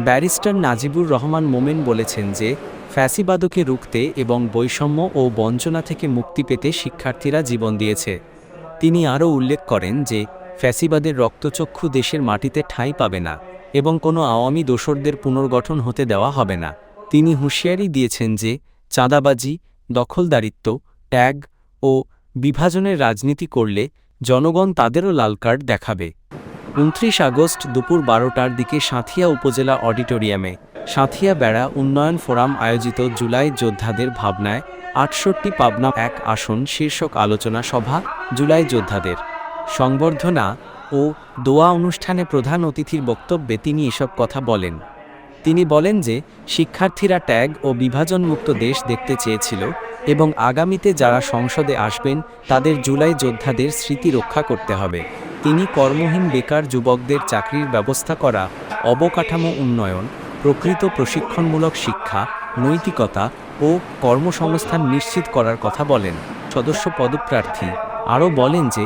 Barrister Najibur Rahman মোমেন বলেছেন যে, ফ্যাসিবাদকে রুখতে এবং বৈষম্য ও বঞ্চনা থেকে মুক্তি পেতে শিক্ষার্থীরা জীবন দিয়েছে। তিনি আরও উল্লেখ করেন যে, ফ্যাসিবাদের রক্তচক্ষু দেশের মাটিতে ঠাঁই পাবে না এবং কোনো আওয়ামী দোসরদের পুনর্গঠন হতে দেওয়া হবে না। তিনি হুঁশিয়ারি দিয়েছেন যে, চাঁদাবাজি, দখলদারিত্ব, ট্যাগ ও বিভাজনের রাজনীতি করলে জনগণ তাদেরও লাল কার্ড দেখাবে। উনত্রিশ আগস্ট দুপুর বারোটার দিকে সাঁথিয়া উপজেলা অডিটোরিয়ামে সাঁথিয়া বেড়া উন্নয়ন ফোরাম আয়োজিত জুলাই যোদ্ধাদের ভাবনায় আটষট্টি পাবনা এক আসন শীর্ষক আলোচনা সভা জুলাই যোদ্ধাদের। সংবর্ধনা ও দোয়া অনুষ্ঠানে প্রধান অতিথির বক্তব্যে তিনি এসব কথা বলেন। তিনি বলেন যে, শিক্ষার্থীরা ট্যাগ ও বিভাজনমুক্ত দেশ দেখতে চেয়েছিল এবং আগামীতে যারা সংসদে আসবেন তাদের জুলাই যোদ্ধাদের স্মৃতি রক্ষা করতে হবে। তিনি কর্মহীন বেকার যুবকদের চাকরির ব্যবস্থা করা, অবকাঠামো উন্নয়ন, প্রকৃত প্রশিক্ষণমূলক শিক্ষা, নৈতিকতা ও কর্মসংস্থান নিশ্চিত করার কথা বলেন। সদস্য পদপ্রার্থী আরও বলেন যে,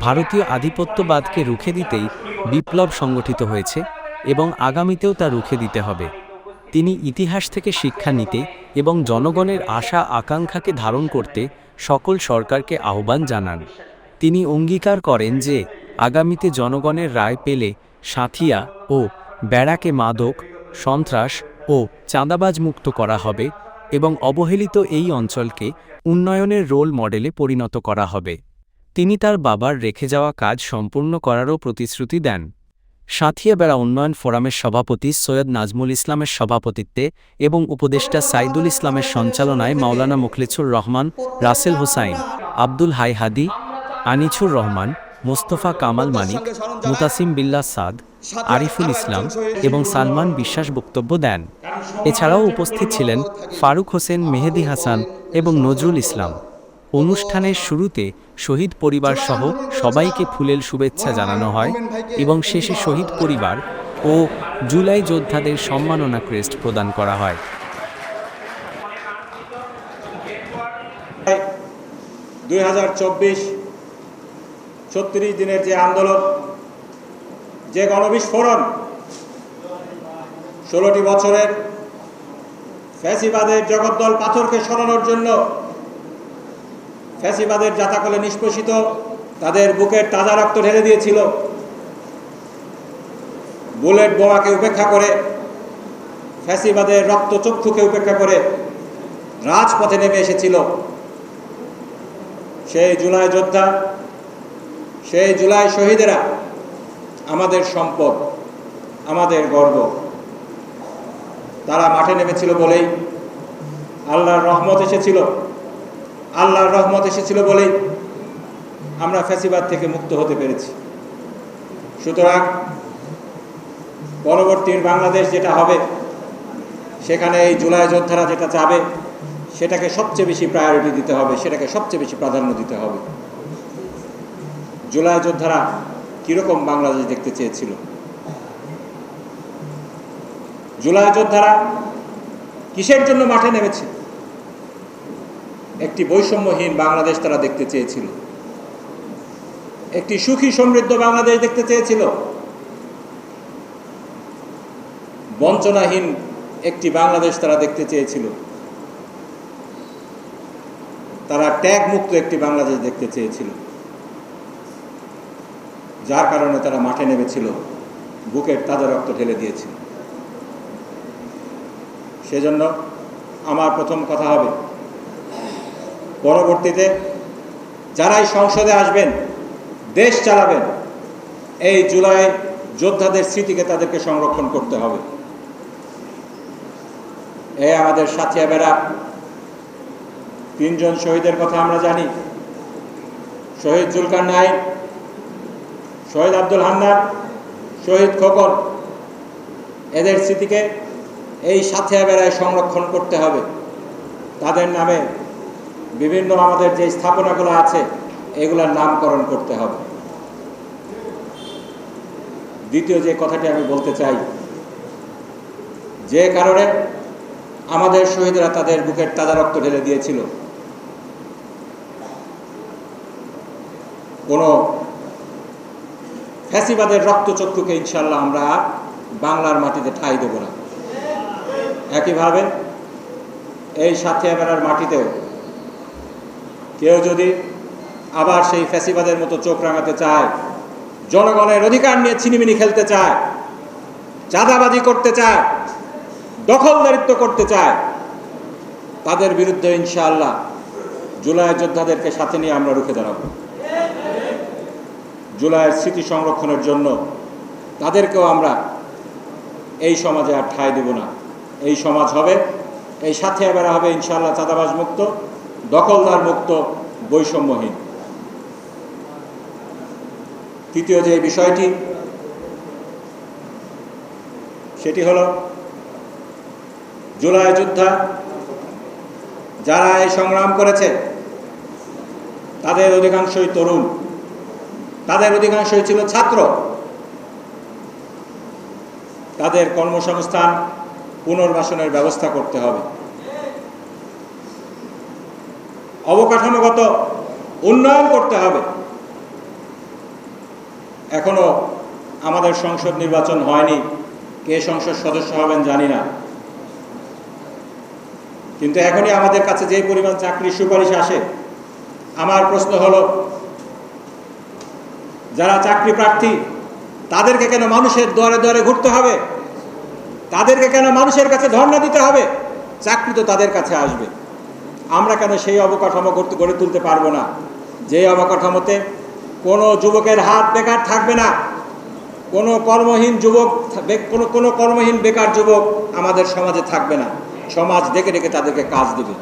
ভারতীয় আধিপত্যবাদকে রুখে দিতেই বিপ্লব সংগঠিত হয়েছে এবং আগামীতেও তা রুখে দিতে হবে। তিনি ইতিহাস থেকে শিক্ষা নিতে এবং জনগণের আশা আকাঙ্ক্ষাকে ধারণ করতে সকল সরকারকে আহ্বান জানান। তিনি অঙ্গীকার করেন যে আগামীতে জনগণের রায় পেলে সাঁথিয়া ও বেড়াকে মাদক, সন্ত্রাস ও চাঁদাবাজ মুক্ত করা হবে এবং অবহেলিত এই অঞ্চলকে উন্নয়নের রোল মডেলে পরিণত করা হবে। তিনি তার বাবার রেখে যাওয়া কাজ সম্পূর্ণ করারও প্রতিশ্রুতি দেন। সাঁথিয়া বেড়া উন্নয়ন ফোরামের সভাপতি সৈয়দ নাজমুল ইসলামের সভাপতিত্বে এবং উপদেষ্টা সাইদুল ইসলামের সঞ্চালনায় মাওলানা মুখলিছুর রহমান, রাসেল হোসাইন, আব্দুল হাই হাদি, আনিছুর রহমান মোস্তফা কামাল মানিক মুতাসিম বিল্লাহ সাদ আরিফুল ইসলাম এবং সালমান বিশ্বাস বক্তব্য দেন। এছাড়াও উপস্থিত ছিলেন ফারুক হোসেন মেহেদি হাসান এবং নজরুল ইসলাম। অনুষ্ঠানের শুরুতে শহীদ পরিবার সহ সবাইকে ফুলেল শুভেচ্ছা জানানো হয় এবং শেষে শহীদ পরিবার ও জুলাই যোদ্ধাদের সম্মাননা ক্রেস্ট প্রদান করা হয়। দুই হাজার চব্বিশ ছত্রিশ দিনের যে আন্দোলন, যে গণবিস্ফোরণ, ষোলোটি বছরের ফ্যাসিবাদের জগদ্দল পাথরকে সরানোর জন্য ফ্যাসিবাদের জাতাকলে নিষ্পোষিত, তাদের বুকের তাজা রক্ত ঢেলে দিয়েছিল। বুলেট বোমাকে উপেক্ষা করে, ফ্যাসিবাদের রক্তচক্ষুকে উপেক্ষা করে রাজপথে নেমে এসেছিল সেই জুলাই যোদ্ধা সেই জুলাই শহীদেরা আমাদের সম্পদ, আমাদের গর্ব। তারা মাঠে নেমেছিল বলেই আল্লাহর রহমত এসেছিল। আল্লাহর রহমত এসেছিল বলেই আমরা ফ্যাসিবাদ থেকে মুক্ত হতে পেরেছি। সুতরাং পরবর্তীর বাংলাদেশ যেটা হবে, সেখানে এই জুলাই যোদ্ধারা যেটা চাবে, সেটাকে সবচেয়ে বেশি প্রায়োরিটি দিতে হবে, সেটাকে সবচেয়ে বেশি প্রাধান্য দিতে হবে। জুলাই যোদ্ধারা কীরকম বাংলাদেশ দেখতে চেয়েছিল? জুলাই যোদ্ধারা কিসের জন্য মাঠে নেমেছে? একটি বৈষম্যহীন বাংলাদেশ তারা দেখতে চেয়েছিল। একটি সুখী সমৃদ্ধ বাংলাদেশ দেখতে চেয়েছিল। বঞ্চনাহীন একটি বাংলাদেশ তারা দেখতে চেয়েছিল। তারা ট্যাগ মুক্ত একটি বাংলাদেশ দেখতে চেয়েছিল। যার কারণে তারা মাঠে নেমেছিল বুকের তাজা রক্ত ঢেলে দিয়েছে সেজন্য আমার প্রথম কথা হবে, পরবর্তীতে যারাই সংসদে আসবেন, দেশ চালাবেন, এই জুলাই যোদ্ধাদের স্মৃতিকে তাদেরকে সংরক্ষণ করতে হবে। এ আমাদের সাথিয়া বেড়া তিনজন শহীদের কথা আমরা জানি, শহীদ জুলকার নাইন শহীদ আব্দুল হান্নান, শহীদ খোকন, এদের স্মৃতিকে এই সাথিয়া বেড়ায় সংরক্ষণ করতে হবে। তাদের নামে বিভিন্ন আমাদের যে স্থাপনাগুলো আছে, এগুলোর নামকরণ করতে হবে। দ্বিতীয় যে কথাটি আমি বলতে চাই, যে কারণে আমাদের শহীদরা তাদের বুকের তাজা রক্ত ঢেলে দিয়েছিল। কোনো ফ্যাসিবাদের রক্তচক্ষুকে ইনশাল্লাহ আমরা বাংলার মাটিতে ঠাঁই দেব না। একইভাবে এই সাথিয়া বেড়ার মাটিতেও কেউ যদি আবার সেই ফ্যাসিবাদের মতো চোখ রাঙাতে চায়, জনগণের অধিকার নিয়ে ছিনিমিনি খেলতে চায়, চাঁদাবাজি করতে চায় দখলদারিত্ব করতে চায়, তাদের বিরুদ্ধে ইনশাআল্লাহ জুলাই যোদ্ধাদেরকে সাথে নিয়ে আমরা রুখে দাঁড়াবো। জুলাইয়ের স্মৃতি সংরক্ষণের জন্য তাদেরকেও আমরা এই সমাজে আর ঠাঁই দেব না। এই সমাজ হবে, এই সাথে এবার হবে ইনশাআল্লাহ চাঁদাবাজ মুক্ত, দখলদার মুক্ত, বৈষম্যহীন। তৃতীয় যে বিষয়টি, সেটি হল জুলাই যোদ্ধা। যারা এই সংগ্রাম করেছে, তাদের অধিকাংশই তরুণ। তাদের অধিকাংশই ছিল ছাত্র। তাদের কর্মসংস্থান পুনর্বাসনের ব্যবস্থা করতে হবে। অবকাঠামোগত উন্নয়ন করতে হবে। এখনও আমাদের সংসদ নির্বাচন হয়নি। কে সংসদ সদস্য হবেন জানি না। কিন্তু এখনই আমাদের কাছে যে পরিমাণ চাকরির সুপারিশ আসে, আমার প্রশ্ন হলো যারা চাকরি প্রার্থী, তাদেরকে কেন মানুষের দুয়ারে দুয়ারে ঘুরতে হবে? তাদেরকে কেন মানুষের কাছে ধর্ণা দিতে হবে? চাকরি তো তাদের কাছে আসবে। আমরা কেন সেই অবকাঠামো করতে গড়ে তুলতে পারব না? যে অবকাঠামোতে কোনো যুবকের হাত বেকার থাকবে না, কোনো কর্মহীন যুবক, কোনো কোনো কর্মহীন বেকার যুবক আমাদের সমাজে থাকবে না। সমাজ ডেকে ডেকে তাদেরকে কাজ দেবে।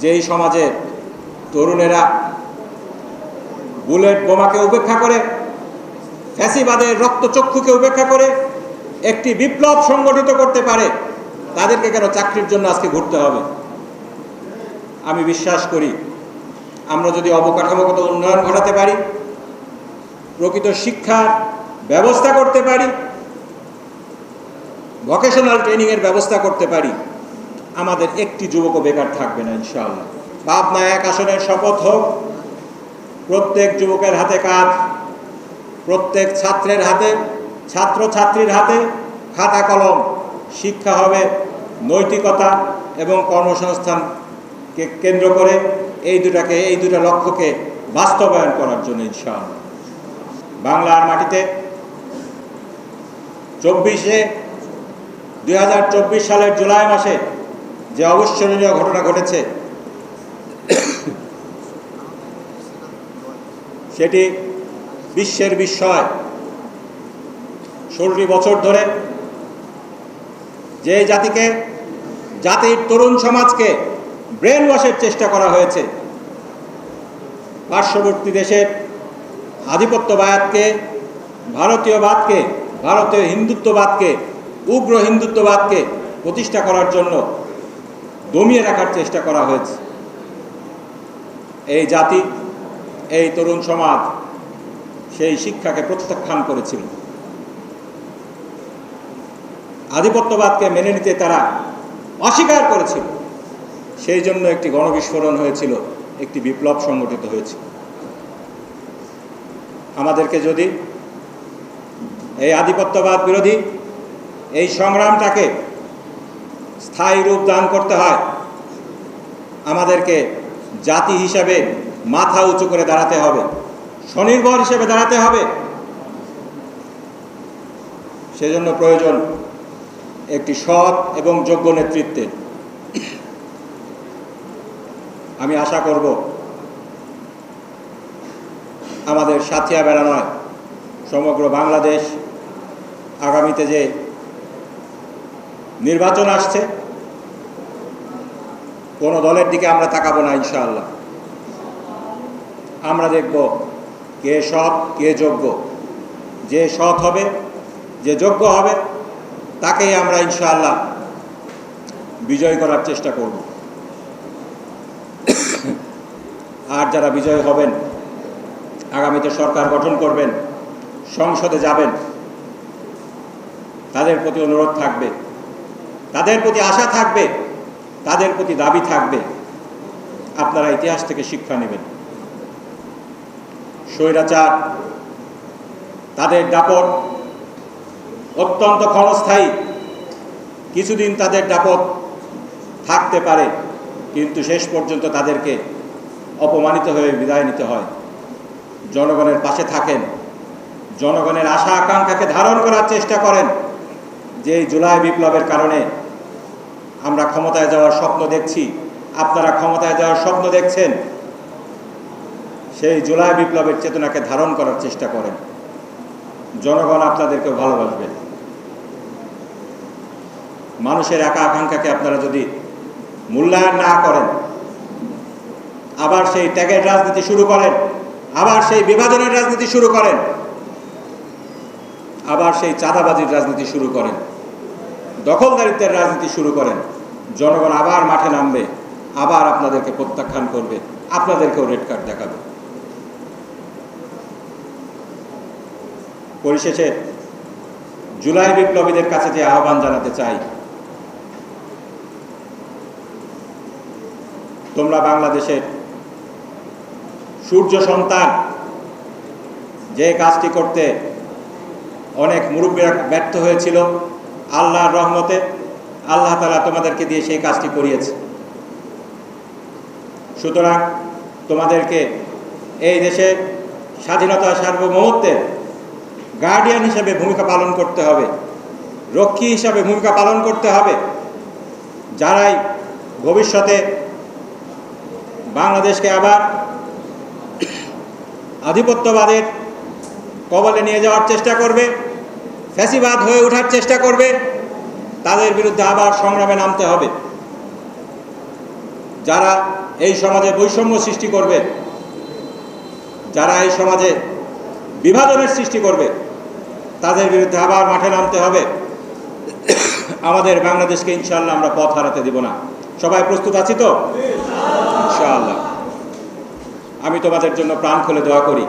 যেই সমাজে তরুণেরা বুলেট বোমাকে উপেক্ষা করে, ফ্যাসিবাদের রক্তচক্ষুকে উপেক্ষা করে, একটি বিপ্লব সংগঠিত করতে পারে, তাদেরকে কেন চাকরির জন্য আজকে ঘুরতে হবে? আমি বিশ্বাস করি, আমরা যদি অবকাঠামোগত উন্নয়ন ঘটাতে পারি, প্রকৃত শিক্ষার ব্যবস্থা করতে পারি ভোকেশনাল ট্রেনিংয়ের ব্যবস্থা করতে পারি, আমাদের একটি যুবকও বেকার থাকবে না, ইনশাআল্লাহ। পাবনা এক আসনের শপথ হোক প্রত্যেক যুবকের হাতে কাজ প্রত্যেক ছাত্রের হাতে ছাত্র ছাত্রীর হাতে খাতা কলম, শিক্ষা হবে নৈতিকতা এবং কর্মসংস্থানকে কেন্দ্র করে এই দুটাকে, এই দুটা লক্ষ্যকে বাস্তবায়ন করার জন্য ইনশাআল্লাহ। বাংলার মাটিতে চব্বিশে, দুই হাজার চব্বিশ সালের জুলাই মাসে যে অবিস্মরণীয় ঘটনা ঘটেছে সেটি বিশ্বের বিস্ময়। ষোলোটি বছর ধরে যে জাতিকে, জাতির তরুণ সমাজকে ব্রেন ওয়াশের চেষ্টা করা হয়েছে, পার্শ্ববর্তী দেশের আধিপত্যবাদকে, ভারতীয়বাদকে, ভারতীয় হিন্দুত্ববাদকে, উগ্র হিন্দুত্ববাদকে প্রতিষ্ঠা করার জন্য দমিয়ে রাখার চেষ্টা করা হয়েছে। এই জাতি এই তরুণ সমাজ সেই শিক্ষাকে প্রত্যাখ্যান করেছিল। আধিপত্যবাদকে মেনে নিতে তারা অস্বীকার করেছিল। সেই জন্য একটি গণবিস্ফোরণ হয়েছিল, একটি বিপ্লব সংগঠিত হয়েছিল। আমাদেরকে যদি এই আধিপত্যবাদ বিরোধী এই সংগ্রামটাকে স্থায়ী রূপ দান করতে হয়, আমাদেরকে জাতি হিসাবে মাথা উঁচু করে দাঁড়াতে হবে। স্বনির্ভর হিসেবে দাঁড়াতে হবে। সেজন্য প্রয়োজন একটি সৎ এবং যোগ্য নেতৃত্বের আমি আশা করব আমাদের সাথিয়া বেড়া নয়, সমগ্র বাংলাদেশ আগামীতে যে নির্বাচন আসছে, কোনো দলের দিকে আমরা তাকাবো না ইনশাআল্লাহ। আমরা দেখব কে সৎ, কে যোগ্য। যে সৎ হবে, যে যোগ্য হবে, তাকেই আমরা ইনশাআল্লাহ বিজয় করার চেষ্টা করব। আর যারা বিজয় হবেন, আগামীতে সরকার গঠন করবেন, সংসদে যাবেন, তাদের প্রতি অনুরোধ থাকবে, তাদের প্রতি আশা থাকবে, তাদের প্রতি দাবি থাকবে। আপনারা ইতিহাস থেকে শিক্ষা নেবেন। স্বৈরাচার, তাদের দাপট অত্যন্ত ক্ষণস্থায়ী। কিছুদিন তাদের দাপট থাকতে পারে, কিন্তু শেষ পর্যন্ত তাদেরকে অপমানিত হয়ে বিদায় নিতে হয়। জনগণের পাশে থাকেন, জনগণের আশা আকাঙ্ক্ষাকে ধারণ করার চেষ্টা করেন যে জুলাই বিপ্লবের কারণে আমরা ক্ষমতায় যাওয়ার স্বপ্ন দেখছি। আপনারা ক্ষমতায় যাওয়ার স্বপ্ন দেখছেন। সেই জুলাই বিপ্লবের চেতনাকে ধারণ করার চেষ্টা করেন। জনগণ আপনাদেরকে ভালোবাসবে। মানুষের একা আকাঙ্ক্ষাকে আপনারা যদি মূল্যায়ন না করেন, আবার সেই ত্যাগের রাজনীতি শুরু করেন, আবার সেই বিভাজনের রাজনীতি শুরু করেন, আবার সেই চাঁদাবাজির রাজনীতি শুরু করেন, দখলদারিত্বের রাজনীতি শুরু করেন, জনগণ আবার মাঠে নামবে, আবার আপনাদেরকে প্রত্যাখ্যান করবে, আপনাদেরকেও রেড কার্ড দেখাবে। পরিশেষে জুলাই বিপ্লবীদের কাছে যে আহ্বান জানাতে চাই, তোমরা বাংলাদেশের সূর্য সন্তান, যে কাজটি করতে অনেক মুরব্বীরা ব্যর্থ হয়েছিল, আল্লাহর রহমতে আল্লাহ তালা তোমাদেরকে দিয়ে সেই কাজটি করিয়েছে। সুতরাং তোমাদেরকে এই দেশের স্বাধীনতা সার্বভৌমত্বের গার্ডিয়ান হিসেবে ভূমিকা পালন করতে হবে। রক্ষী হিসাবে ভূমিকা পালন করতে হবে। যারাই ভবিষ্যতে বাংলাদেশকে আবার আধিপত্যবাদের কবলে নিয়ে যাওয়ার চেষ্টা করবে, ফ্যাসিবাদ হয়ে ওঠার চেষ্টা করবে, তাদের বিরুদ্ধে আবার সংগ্রামে নামতে হবে। যারা এই সমাজে বৈষম্য সৃষ্টি করবে, যারা এই সমাজে বিভাজনের সৃষ্টি করবে তাদের বিরুদ্ধে আবার মাঠে নামতে হবে। আমাদের বাংলাদেশকে ইনশাল্লাহ আমরা পথ হারাতে দিব না। সবাই প্রস্তুত আছি তো? ইনশাআল্লাহ। আমি তোমাদের জন্য প্রাণ খুলে দোয়া করি।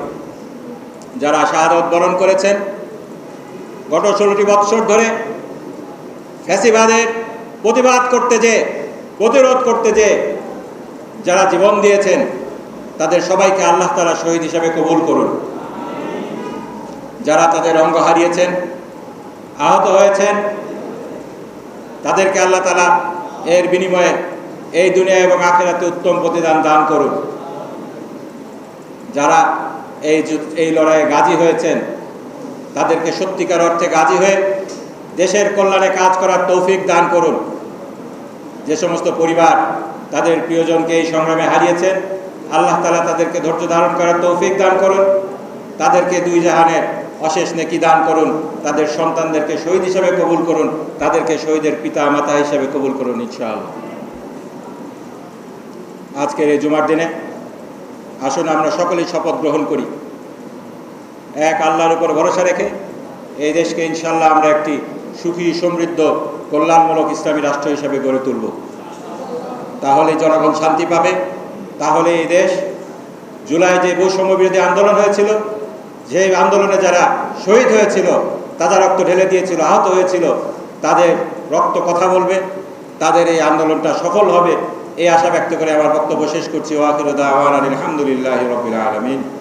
যারা শাহাদত বরণ করেছেন, গত ষোলোটি বৎসর ধরে ফ্যাসিবাদের প্রতিবাদ করতে যে, প্রতিরোধ করতে যে, যারা জীবন দিয়েছেন, তাদের সবাইকে আল্লাহ তারা শহীদ হিসাবে কবুল করুন। যারা তাদের অঙ্গ হারিয়েছেন, আহত হয়েছেন, তাদেরকে আল্লাহ তালা এর বিনিময়ে এই দুনিয়া এবং আখেরাতে উত্তম প্রতিদান দান করুন। যারা এই এই লড়াইয়ে গাজী হয়েছেন, তাদেরকে সত্যিকার অর্থে গাজী হয়ে দেশের কল্যাণে কাজ করার তৌফিক দান করুন। যে সমস্ত পরিবার তাদের প্রিয়জনকে এই সংগ্রামে হারিয়েছেন, আল্লাহ তালা তাদেরকে ধৈর্য ধারণ করার তৌফিক দান করুন। তাদেরকে দুই জাহানের অশেষ নেকি দান করুন, তাদের সন্তানদেরকে শহীদ হিসেবে কবুল করুন, তাদেরকে শহীদের পিতা মাতা হিসেবে কবুল করুন, ইনশাআল্লাহ। আজকের এই জুমার দিনে আসুন আমরা সকলেই শপথ গ্রহণ করি। এক আল্লাহর উপর ভরসা রেখে এই দেশকে ইনশাল্লাহ আমরা একটি সুখী, সমৃদ্ধ, কল্যাণমূলক ইসলামী রাষ্ট্র হিসেবে গড়ে তুলব। তাহলে জনগণ শান্তি পাবে। তাহলে এই দেশ জুলাই যে বৈষম্য বিরোধী আন্দোলন হয়েছিল যে আন্দোলনে যারা শহীদ হয়েছিল, তাদের রক্ত ঢেলে দিয়েছিল, আহত হয়েছিল, তাদের রক্ত কথা বলবে, তাদের এই আন্দোলনটা সফল হবে, এই আশা ব্যক্ত করে আমার বক্তব্য শেষ করছি। ওয়াকির আলহামদুলিল্লাহ রবিল আলমিন।